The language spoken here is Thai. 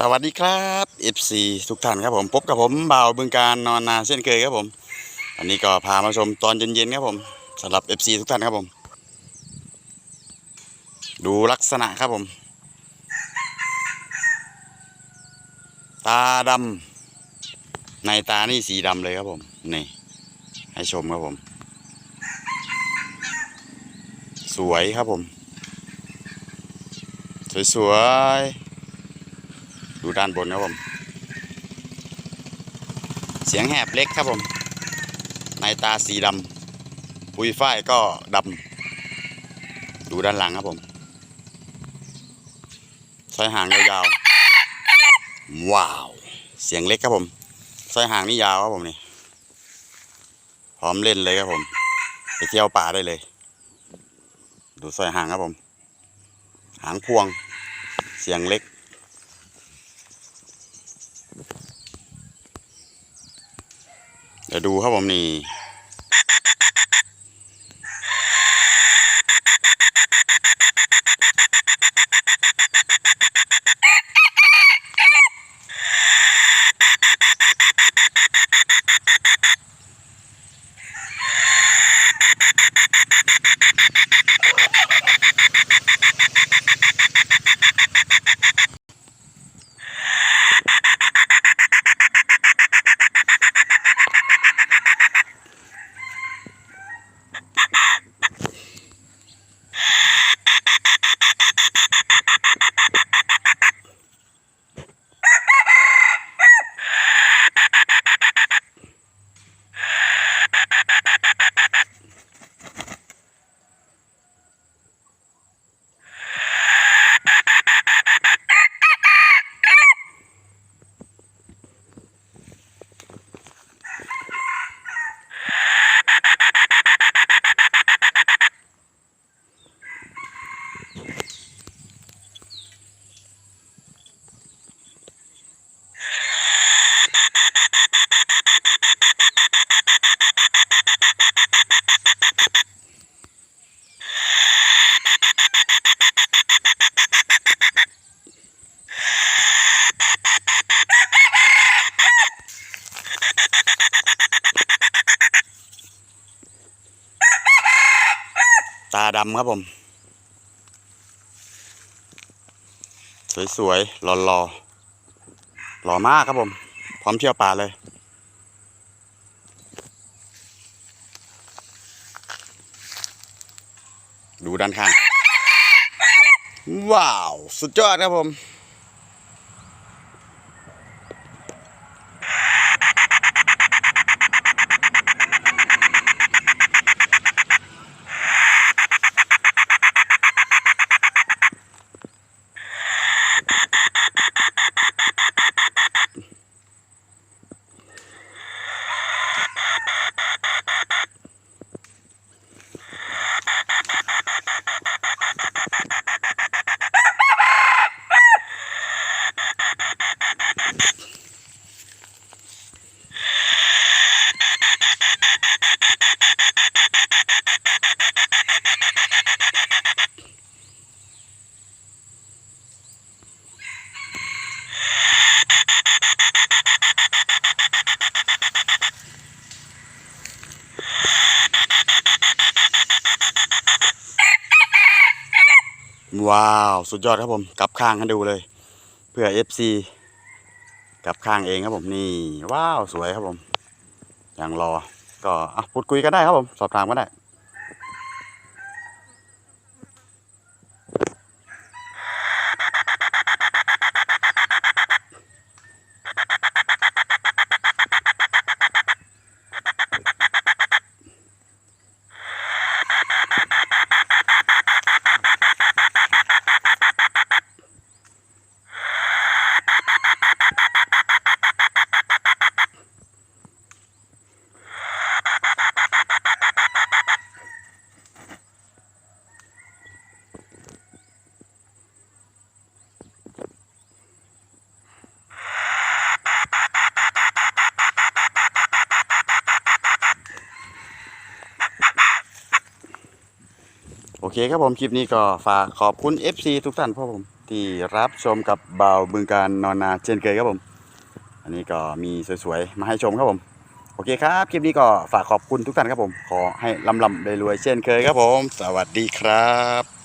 สวัสดีครับ FC ทุกท่านครับผมพบกับผมบ่าวบึงการนอนนาเช่นเคยครับผมวันนี้ก็พามาชมตอนเย็นๆครับผมสำหรับ FC ทุกท่านครับผม ดูลักษณะครับผม ตาดำในตานี่สีดำเลยครับผมนี่ให้ชมครับผม สวยครับผม สวยๆ ดูด้านบนครับผม เสียงแหบเล็กครับผม ในตาสีดำปุยฝ้ายก็ดำดูด้านหลังครับผมสายหางยาวๆว้าว เสียงเล็กครับผมสายหางนี่ยาวครับผมนี่พร้อมเล่นเลยครับผม ไปเที่ยวป่าได้เลย ดูสายหางครับผม หางพวง เสียงเล็ก จะดูครับผมนี่ ตาดำครับผม สวยๆหล่อๆหล่อมากครับผม พร้อมเที่ยวป่าเลยดูด้านข้าง ว้าว สุดยอดครับผม ว้าว สุดยอดครับผม กลับข้างให้ดูเลย เพื่อ FC กลับข้างเองครับผมนี่ ว้าว สวยครับผม อย่างรอ ก็อะพูดคุยกันได้ครับผม สอบถามก็ได้ อเคครับผมคลิปนี้ก็ฝากขอบคุณ FC ทุกท่านพ่อผมที่รับชมกับเบาบึงการนอนนาเช่นเคยครับผม อันนี้ก็มีสวยๆ มาให้ชมครับผม โอเคครับ คลิปนี้ก็ฝากขอบคุณทุกท่านครับผม ขอให้ลำลำรวยๆเช่นเคยครับผม สวัสดีครับ